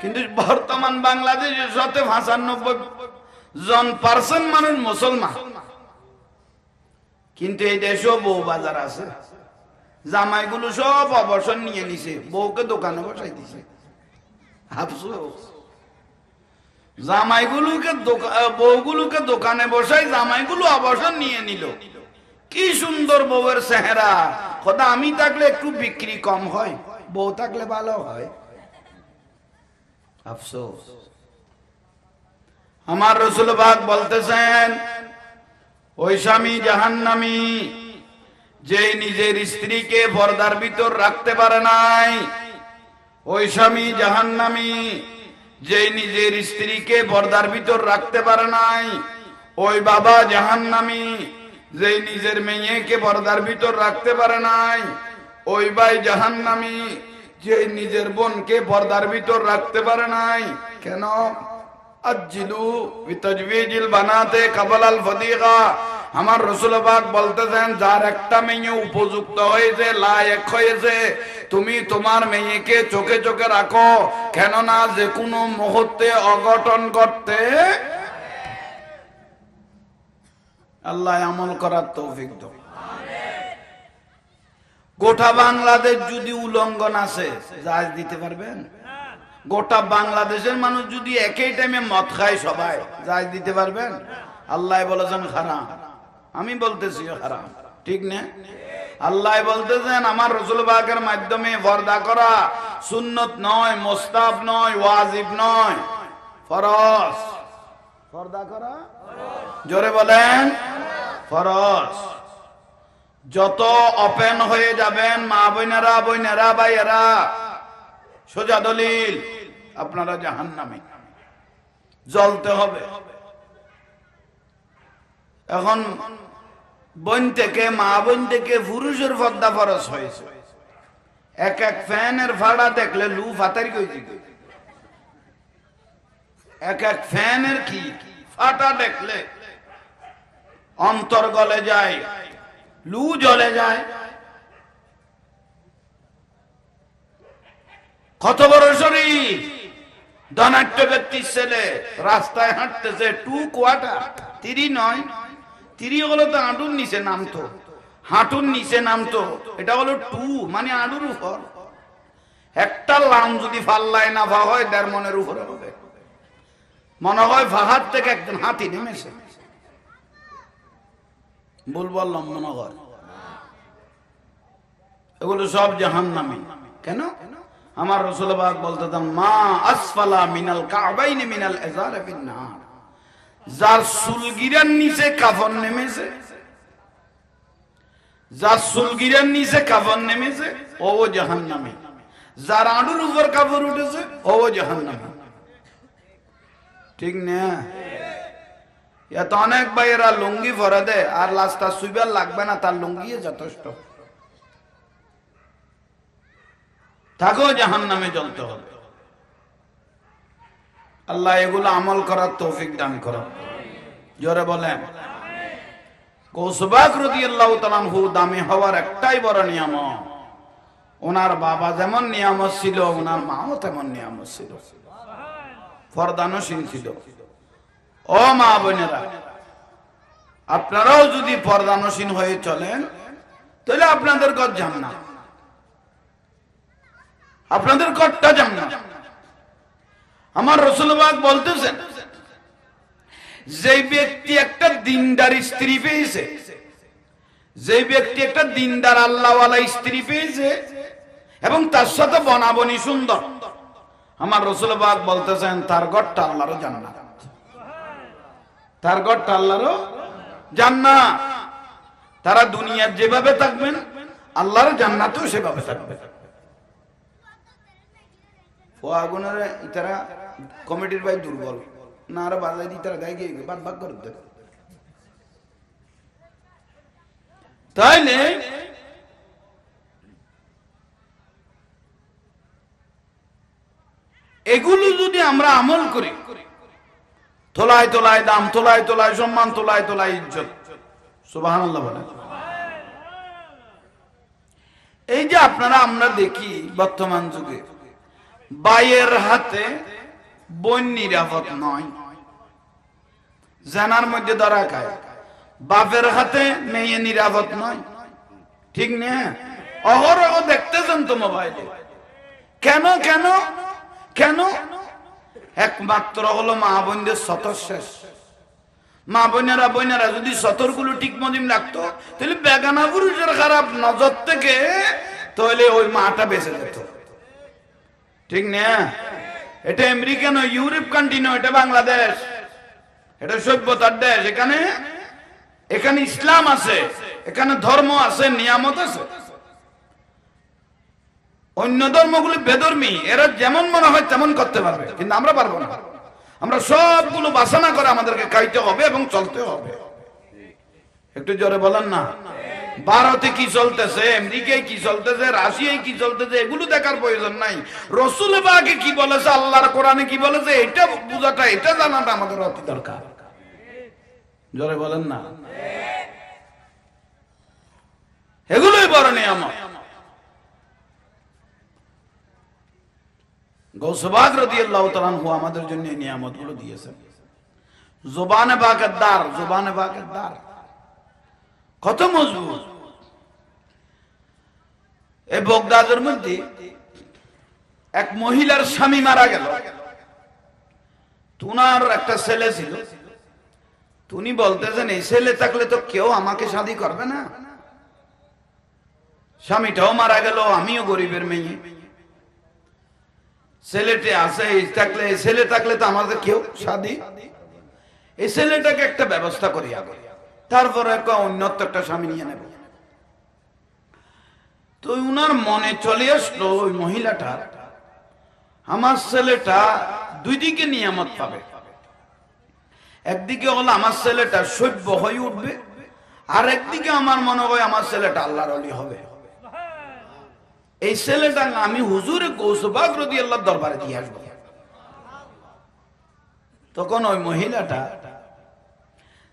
কিন্তু বর্তমান বাংলাদেশে শতে পঁচানব্বই জন পার্সেন্ট মানুষ মুসলমান। কিন্তু এই দেশেও বউ বাজার আছে। জামাইগুলো সব অবসর নিয়ে নিছে। বউকে দোকানে বসাই দিছে। আফসোস। জামাইগুলোকে বউগুলোকে দোকানে বসাই জামাইগুলো অবসর নিয়ে নিল। কি সুন্দর বউয়ের চেহারা। খোদা, আমি থাকলে একটু বিক্রি কম হয়, বউ থাকলে ভালো হয়। আফসোস। আমার রসুল বাগ বলতেছেন, ওই স্বামী জাহান্নামী যে নিজের স্ত্রীকে পর্দার ভিতর রাখতে পারে নাই, ওই স্বামী জাহান্নামী যে নিজের স্ত্রীকে পর্দার ভিতর রাখতে পারে নাই, ওই বাবা জাহান্নামী যে নিজের মেয়েকে পর্দার ভিতর রাখতে পারে নাই, ওই ভাই জাহান্নামী যে নিজের বোনকে পর্দার ভিতর রাখতে পারে নাই। কেন? আমার রসুলবাগ বলতেছেন, যার একটা মেয়ে উপযুক্ত হয়েছে, লায়ক হয়েছে, তুমি তোমার মেয়েকে চোখে চোখে রাখো। কেননা যে কোনো মুহূর্তে অঘটন করতে আল্লাহ আমল করার তৌফিক দাও। গোটা বাংলাদেশ যদি উলঙ্ঘন আছে জাজ দিতে পারবেন? গোটা বাংলাদেশের মানুষ যদি একই টাইমে মদ খায় সবাই জাজ দিতে পারবেন? আল্লাহ বলেছেন হারাম। আমি বলতেছি হারাম। ঠিক না? আল্লাহ বলতেছেন, আমার রসুল বাগের মাধ্যমে পর্দা করা সুন্নত নয় মোস্তাব নয়, ওয়াজিব নয়। ফরজ। পর্দা করা? জোরে বলেন। ফরজ। যত ওপেন হয়ে যাবেন, মা বোনেরা বোনেরা, ভাইয়েরা, সোজা দলিল, আপনারা জাহান নামে জ্বলতে হবে। এখন বোন থেকে, মা বোন থেকে পুরুষের পদ্মা ফরস হয়েছে। এক এক ফ্যানের ভাড়া দেখলে লু ফাতারি কইছি এক এক ফ্যানের কি? ফাটা দেখলে অন্তর গলে যায়। লু জ্বলে যায়। কত বড় শরীর। ধনাট্য ব্যক্তির ছেলে, রাস্তায় হাঁটতেছে, টু কোয়াটার তিরি নয়। তিরি হলো তো হাঁটুর নিচে নামতো। হাঁটুর নিচে নামতো। এটা হলো টু মানে আঁটুর উপর। একটা লাম যদি ফাল্লায় না ভা হয়, দেড় মনের উপরে হবে। মনে হয় ফাহার থেকে একজন হাতি নেমেছে। বললাম মনে এগুলো সব জাহান নামে কেন? আমার রসুলবাগ বলতে মা আসফালা মিনাল কাবাইনি মিনাল যার নিচে কাফন নেমেছে, যার সুলগিরার নিচে কাফন নেমেছে, ও জাহান নামে যার আঁডুর উপর কাপড় উঠেছে, ও জাহান নামে ঠিক না? এত অনেক ভাইয়েরা লুঙ্গি ভরে দেয়, আর লাস্টটা সুইবার লাগবে না, তার লুঙ্গি যথেষ্ট। তাকেও জাহান নামে জ্বলতে হবে। আল্লাহ এগুলো আমল করার তৌফিক দান করো জোরে বলেন। কৌসবাক রদি আল্লাহ তালানহু দামি হওয়ার একটাই বড় নিয়ম ওনার বাবা যেমন নিয়ামত ছিল, ওনার মাও তেমন নিয়ামত ছিল। ফরদানসীন ছিল। ও মা বোনেরা, আপনারাও যদি পর্দানসীন হয়ে চলেন, তাহলে আপনাদের ঘর যান না আপনাদের ঘরটা যান না আমার রসুলবাগ বলতেছেন যে ব্যক্তি একটা দিনদার স্ত্রী পেয়েছে যে ব্যক্তি একটা দিনদার আল্লাহওয়ালা স্ত্রী পেয়েছে, এবং তার সাথে বনাবনি সুন্দর, আমার রসুলবাগ বলতেছেন, তার ঘরটা আল্লাহরও জান্নাত। তার ঘরটা আল্লাহরও জান্নাত। তারা দুনিয়ার যেভাবে থাকবেন আল্লাহর জান্নাতেও সেভাবে থাকবে। ও আগুনের ইতারা কমিটির ভাই দুর্বল। না, আরও বাজাই দিয়ে তারা গায়ে গিয়ে বাদ ভাগ করে দেবে। তাইলে এগুলো যদি আমরা আমল করি তোলায় তোলায় দাম তোলায় তোলায় সম্মান তোলায় তোলায় ইজ্জত। সুবাহ বলে এই যে আপনারা আমরা দেখি বর্তমান যুগে, বাইয়ের হাতে বোন নিরাপদ নয়। জানার মধ্যে ধরা খায়, বাপের হাতে মেয়ে নিরাপদ নয়। ঠিক না? অহরহ দেখতেছেন তো মোবাইলে। কেন কেন কেন? একমাত্র হলো মা বোনদের শেষ। মা বোনেরা বোনেরা যদি সতরগুলো ঠিক মদিম রাখতো, তাহলে বেগানা পুরুষের খারাপ নজর থেকে তাহলে ওই মাটা বেঁচে যেত। ঠিক না? এটা আমেরিকা নয়, ইউরোপ কান্ট্রি নয়, এটা বাংলাদেশ। এটা সভ্যতার দেশ। এখানে এখানে ইসলাম আছে, এখানে ধর্ম আছে, নিয়ামত আছে। অন্য ধর্মগুলি বেধর্মী, এরা যেমন মনে হয় তেমন করতে পারবে, কিন্তু আমরা পারব না। আমরা সবগুলো বাসনা করে আমাদেরকে খাইতে হবে এবং চলতে হবে। একটু জোরে বলেন না। ভারতে কি চলতেছে, আমেরিকায় কি চলতেছে, রাশিয়ায় কি চলতেছে, এগুলো দেখার প্রয়োজন নাই। রসুল বাগে কি বলেছে, আল্লাহর কোরআনে কি বলেছে, এটা বোঝাটা, এটা জানাটা আমাদের অতি দরকার। জোরে বলেন না। এগুলোই বড় নিয়ামত। গৌসবাগ রাদিয়াল্লাহু তাআলা আনহু আমাদের জন্য এই নিয়ামতগুলো দিয়েছেন। জবানে বাকের দ্বার, জবানে বাকের দ্বার। কত মজবুত। এই বগদাদের মধ্যে এক মহিলার স্বামী মারা গেল। তুনার একটা ছেলে ছিল। তুমি বলতেছেন, এই ছেলে থাকলে তো কেউ আমাকে শাদি করবে না? স্বামীটাও মারা গেল, আমিও গরিবের মেয়ে। ছেলেটে আছে থাকলে ছেলে থাকলে তো আমাদের কেউ শাদি এই ছেলেটাকে একটা ব্যবস্থা করি আগে। তারপরে অন্যত্র একটা স্বামী নিয়ে নেব। তো উনার মনে চলে আসলো ওই মহিলাটার আমার ছেলেটা দুই দিকে নিয়ামত পাবে। একদিকে হলো আমার ছেলেটা সভ্য হয়ে উঠবে, আর একদিকে আমার মনে হয় আমার ছেলেটা আল্লাহর অলি হবে। এই ছেলেটা আমি হুজুরে কৌশবাগ রদি আল্লাহ দরবারে দিয়ে আসব। তখন ওই মহিলাটা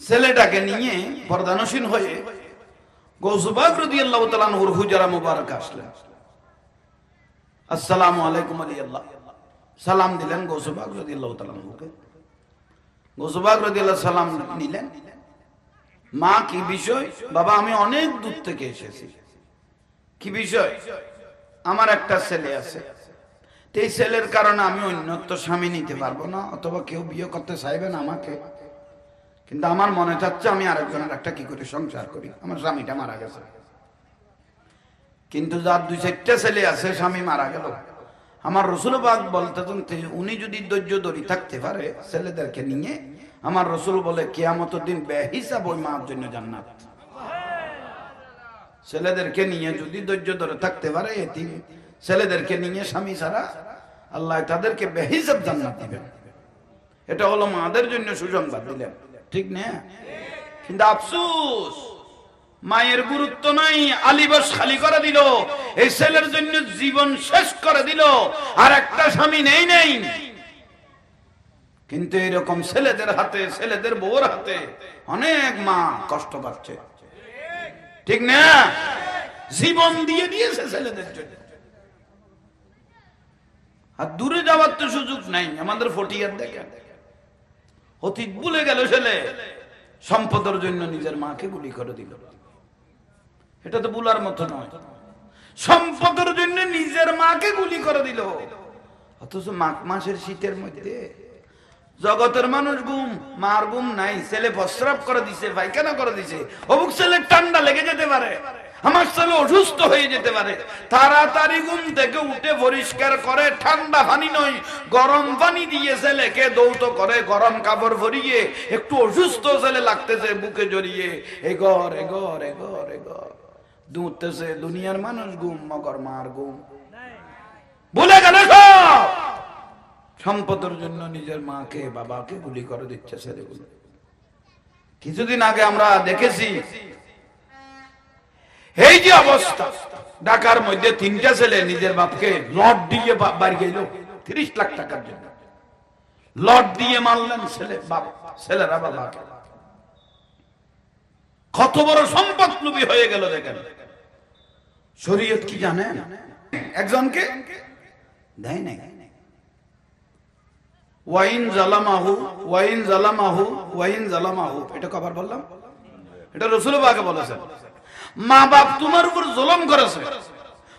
ছেলেটাকে নিয়ে প্রধানসীন হয়ে গৌসবাগ রদি আল্লাহ তালানহুর হুজারা মুবারক আসলেন। আসসালামু আলাইকুম আলী আল্লাহ সালাম দিলেন গৌসবাগ রদি আল্লাহ তালানহুকে গৌসবাগ রদি আল্লাহ সালাম নিলেন। মা, কি বিষয়? বাবা, আমি অনেক দূর থেকে এসেছি। কি বিষয়? আমার একটা ছেলে আছে। এই ছেলের কারণে আমি অন্যত্র স্বামী নিতে পারব না, অথবা কেউ বিয়ে করতে চাইবেন আমাকে। কিন্তু আমার মনে চাচ্ছে আমি আরেকজনের একটা কি করে সংসার করি। আমার স্বামীটা মারা গেছে। কিন্তু যার দুই চারটা ছেলে আছে, স্বামী মারা গেল। আমার রসুলবাগ বলতে উনি যদি ধৈর্য ধরি থাকতে পারে ছেলেদেরকে নিয়ে, আমার রসুল বলে কেয়ামত দিন বেহিসাব ওই মার জন্য জান্নাত। ছেলেদেরকে নিয়ে যদি ধৈর্য ধরে থাকতে পারে এটি ছেলেদেরকে নিয়ে স্বামী ছাড়া আল্লাহ তাদেরকে বেহিসাব জান্নাত দিবেন। এটা হলো মাদের জন্য সুসংবাদ দিলেন। ঠিক না? কিন্তু আফসুস, মায়ের গুরুত্ব নাই আলিবাস খালি করে দিল, এই ছেলের জন্য জীবন শেষ করে দিল, আর একটা স্বামী নেই নেই। কিন্তু এরকম ছেলেদের হাতে, ছেলেদের বউর হাতে অনেক মা কষ্ট পাচ্ছে। ঠিক না? জীবন দিয়ে দিয়েছে ছেলেদের জন্য। আর দূরে যাওয়ার তো সুযোগ নাই, আমাদের ফটিয়ার দেখে। অতীত ভুলে গেল ছেলে। সম্পদের জন্য নিজের মাকে গুলি করে দিল। এটা তো বুলার মতো নয়। সম্পদের জন্য নিজের মাকে গুলি করে দিল। অথচ মাঘ মাসের শীতের মধ্যে জগতের মানুষ গুম, মার গুম নাই, ছেলে প্রস্রাব করে দিছে, পায়খানা করে দিছে। অবুক ছেলে ঠান্ডা লেগে যেতে পারে, আমার ছেলে অসুস্থ হয়ে যেতে পারে। তাড়াতাড়ি ঘুম থেকে উঠে পরিষ্কার করে, ঠান্ডা পানি নয়, গরম পানি দিয়ে ছেলেকে দৌত করে, গরম কাপড় ভরিয়ে একটু অসুস্থ ছেলে লাগতেছে বুকে জড়িয়ে। এগর এগর এগর এগর দুধতেছে দুনিয়ার মানুষ গুম, মগর, মার গুম। ভুলে গেল সব! সম্পদের জন্য নিজের মাকে, বাবাকে গুলি করে, দিচ্ছে ছেলেগুলো। কিছুদিন আগে আমরা দেখেছি, এই যে অবস্থা, ঢাকার মধ্যে তিনটা ছেলে নিজের বাপকে লট দিয়ে বাড়ি গেল, তিরিশ লাখ টাকার জন্য। লট দিয়ে মারলেন ছেলে, বাপ, ছেলেরা, বাবাকে। কত বড় সম্পদ লুবি হয়ে গেল দেখেন। শরীয়ত কি জানেন? একজনকে দেয় নাই। ওয়াইন জালামাহু ওয়াইন জালামাহু ওয়াইন জালামাহু। এটা কবার বললাম? এটা রসুল বাকে বলেছেন মা বাপ তোমার উপর জুলুম করেছে।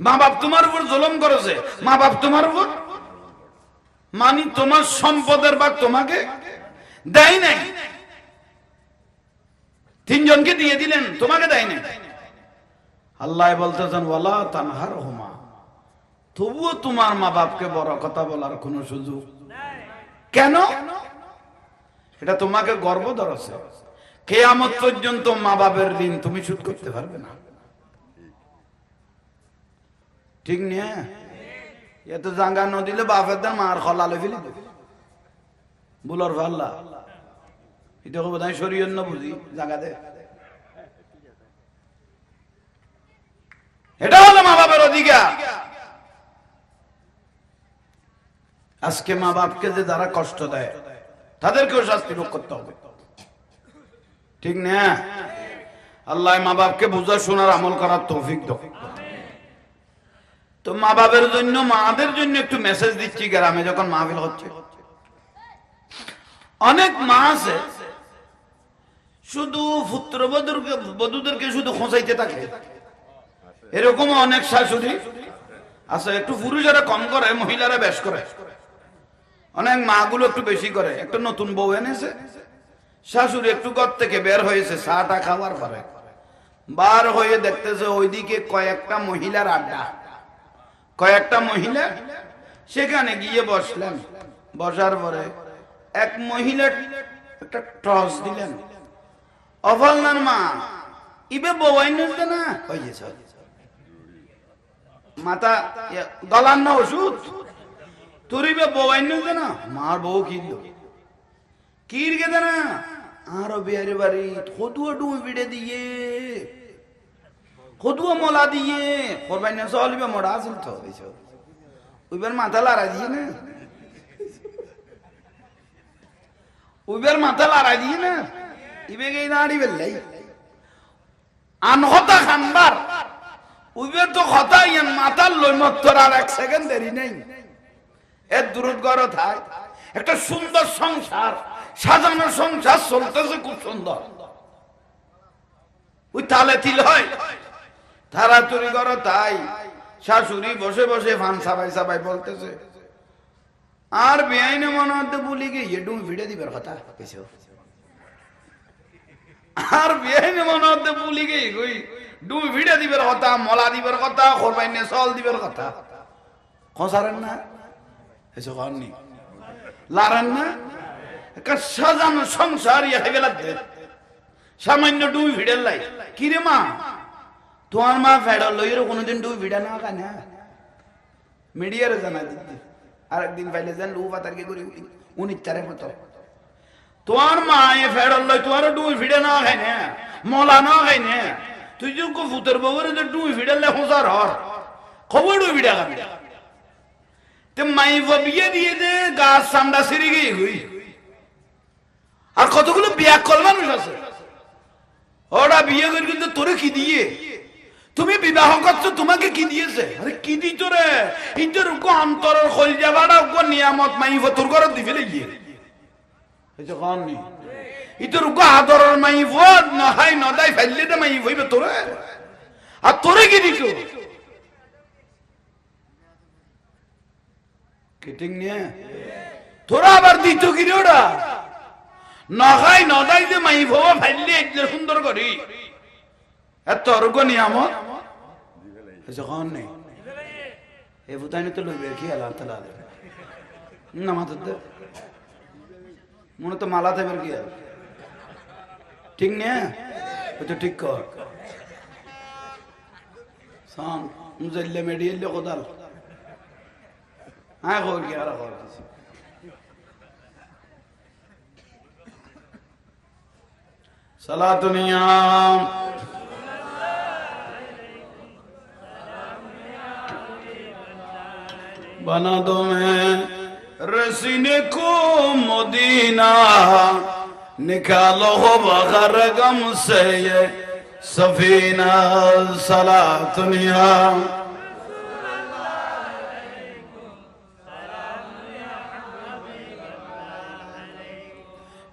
মা বাপ তোমার উপর জুলুম করেছে। মা বাপ তোমার উপর? মানি তোমার সম্পদের ভাগ তোমাকে দেয় নাই। তিনজনকে দিয়ে দিলেন, তোমাকে দেয় নাই। আল্লাহ বলতেছেন, ওয়ালা তানহার হুমা তবুও তোমার মা বাপকে বড় কথা বলার কোন সুযোগ কেন? এটা তোমাকে গর্ব ধরেছে কেয়ামত পর্যন্ত মা বাপের ঋণ তুমি শোধ করতে পারবে না। ঠিক নিয়ে? এত জাঙ্গা ন দিলে বাপের দাম আর খলালে ফেলি দেবে। বুলর ভাল্লা। এটা বোধ হয় শরীর বুঝি? জাঙ্গা দে। এটা হলো মা বাবার অধিকার। আজকে মা বাপকে যে যারা কষ্ট দেয়, তাদেরকেও শাস্তি ভোগ করতে হবে। ঠিক না? আল্লাহ মা বাপকে বুঝা শোনার আমল করার তৌফিক দাও। তো মা বাবার জন্য, মাদের জন্য একটু মেসেজ দিচ্ছি গ্রামে যখন মাহফিল হচ্ছে। অনেক মা আছে, শুধু পুত্রবধূকে বধূদেরকে শুধু খোঁচাইতে থাকে। এরকম অনেক শাশুড়ি আছে, একটু পুরুষেরা কম করে, মহিলারা বেশ করে। অনেক মাগুলো একটু বেশি করে। একটা নতুন বউ এনেছে। শাশুড়ি একটু ঘর থেকে বের হয়েছে চাটা খাওয়ার পরে। বার হয়ে দেখতেছে ওইদিকে কয়েকটা মহিলার আড্ডা। কয়েকটা মহিলা সেখানে গিয়ে বসলেন। বসার পরে এক মহিলা একটা টস দিলেন। অফলনার মা ইবে বউয়াই নিতে না? হয়েছে মাথা ইয়া, গলার না ওষুধ? তোরিবে বউয়াই নিতে না? মার বউ কিনলো। কির গেছে না আরও বিহারি বাড়ি কদুয়া ডুবে বিড়ে দিয়ে কদুয়া মলা দিয়ে করবাই না চলবে মরা আসল তো ওইবার মাথা লড়াই দিয়ে না? ওইবার মাথা লড়াই দিয়ে না? ইবে গেই নাড়ি বেললাই আনহতা খানবার। উইবে তো কথা ইয়ান মাথার লই মত্তর আর এক সেকেন্ড দেরি নেই। এর দূরত গড় থাক একটা সুন্দর সংসার, সাজানো সংসার চলতেছে খুব সুন্দর। ওই তালে তিল হয়। তাড়াতাড়ি করো তাই। শাশুড়ি বসে বসে ফান সাবাই সাবাই বলতেছে। আর বেআইনে মনে হতে বলি গিয়ে এডুম ভিড়ে দিবার কথা আর বেআইনে মনে হতে বলি গিয়ে কই ডুম ভিড়ে দিবার কথা, মলা দিবার কথা, খরবাইনে সল দিবার কথা। খসারেন না? এসব হননি লারেন না? সাজানো সংসার ইয়ে গেল সামান্য ডুই ভিড়ের লাই। কিরে মা? তোমার মা ফেড় লইয়ের কোনোদিন ডুই ভিড়া না কানে মিডিয়ারে জানা দিদি আরেকদিন পাইলে যান লু পাতার কি করি উনিচারের মতো তোমার মা এ ফেড় লই তোমার ডুই ভিড়ে না খাই না? মলা না খাই না? তুই যে ভূতের বউরে ডুই ভিড়ালে হোসার হর। খবর ডুই ভিড়া খাবি। তে মাই বিয়ে দিয়ে দে গাছ সিরি গিয়ে গুই আর কতগুলো বিয়া কল মানুষ আছে। ওরা বিয়ে করে কিন্তু তোরে কি দিয়ে? তুমি বিবাহ করছ, তোমাকে কি দিয়েছে? আরে কি দিত রে? উকো অন্তরের খোল যাবাটা উকো নিয়ামত মাই তোর ঘর দিবে গিয়ে। ইতর উকো আদরের নদাই ফেললে দে মাই হইবে তোরে। আর তোরে কি দিত কিটিং নিয়ে তোরা আবার দিত কি রে ওরা? নখাই নদাই যে মাই ভবা ফাইলে একলে সুন্দর করি। এত অর্গ নিয়ামত? যখন নেই এ বুতাইনি তো লইবে কি আল্লাহ তালা না মাথার দে। মনে তো মালা দেবের কি ঠিক নিয়ে ওই তো ঠিক কর। সান মুজাল্লে মেডিয়াল্লে কোদাল। गौर किया गौर किसी सला दुनिया बना दो मैं रसीने को मदीना। निकालो हो बगर गम से ये सफीना। सला दुनिया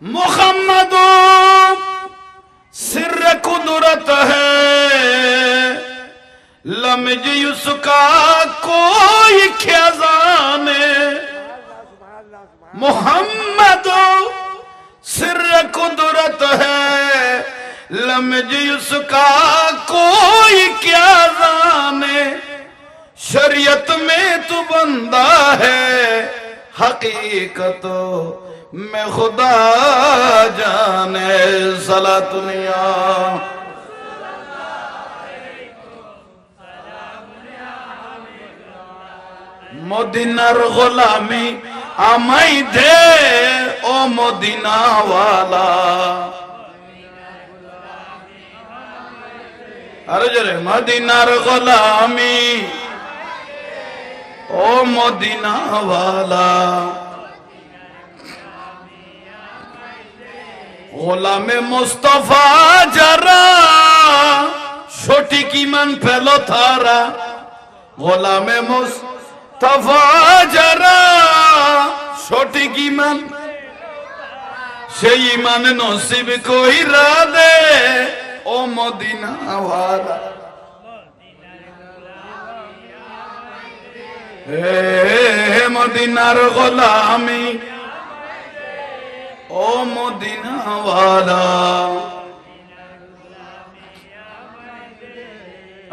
मोहम्मद सिर कुदरत है। लमज उसका कोई क्या जाने। मोहम्मद सिर कुदरत है। लमज उसका कोई क्या जाने। शरीयत में तू बंदा है, हकीकत میں خدا جانے سلا دنیا মদিনার গোলামি আমাই দে ও মদিনাওয়ালা আরে জরে মদিনার গোলামি ও মদিনাওয়ালা গোলামে মোস্তফা যারা, সঠিক ইমান পেল তারা। গোলামে মোস্তফা যারা, সঠিক ইমান সেই ইমান নসিব কইরা দে, ও মদিনাওয়ালা। হে মদিনার গোলামি। ও মদিনাওয়ালা।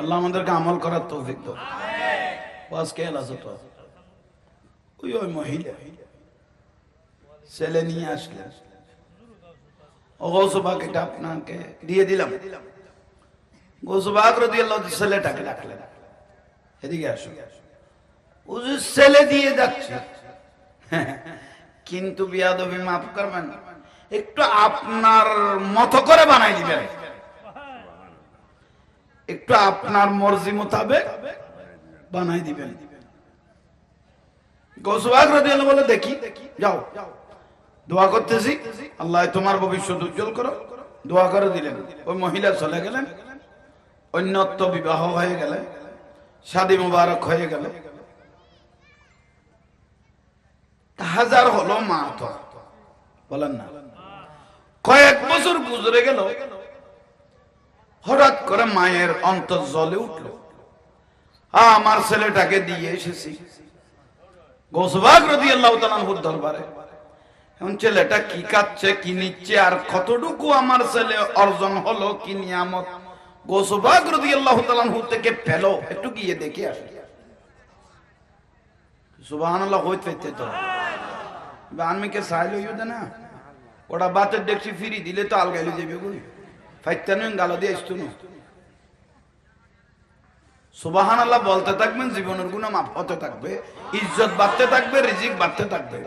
আল্লাহ আমাদেরকে আমল করার তৌফিক দাও। বাস কে আছে তো? ওই ওই মহিলা। ছেলে নিয়ে আসলেন ও গৌসবাক এটা আপনাকে দিয়ে দিলাম। গৌসবাক রদি আল্লাহ ছেলেটাকে ডাকলেন। এদিকে আসো। ও যে ছেলে দিয়ে যাচ্ছে। কিন্তু বিয়াদবি মাফ করবেন। একটু আপনার মতো করে বানাই দিবেন। একটু আপনার মর্জি মোতাবেক বানাই দিবেন। আল্লাহ তোমার ভবিষ্যৎ উজ্জ্বল করো। দোয়া করে ওই মহিলা চলে অন্যত্ব বিবাহ হয়ে গেলে, শাদী মুবারক হয়ে গেল। হাজার হলো মা তো বলেন না। কয়েক বছর গুজরে গেল। হঠাৎ করে মায়ের অন্তর জলে উঠল। আমার ছেলেটাকে দিয়ে এসেছি। গোসবাগ রদি আল্লাহ দরবারে। এখন ছেলেটা কি কাচ্ছে কি নিচ্ছে, আর কতটুকু আমার ছেলে অর্জন হলো, কি নিয়ামত, গোসবাগ রদি আল্লাহ তালাহু থেকে পেল, একটু গিয়ে দেখে আসে। সুবাহ হইতে তো আনমিকে সাহায্য হইও না। ওটা বাতের দেখছি ফিরি দিলে তো আলগাইলে যাবে গই ফাইতানো গালো দিয়ে আসতো না। সুবাহান আল্লাহ বলতে থাকবেন, জীবনের গুণ মাফ হতে থাকবে, ইজ্জত বাড়তে থাকবে, রিজিক বাড়তে থাকবে।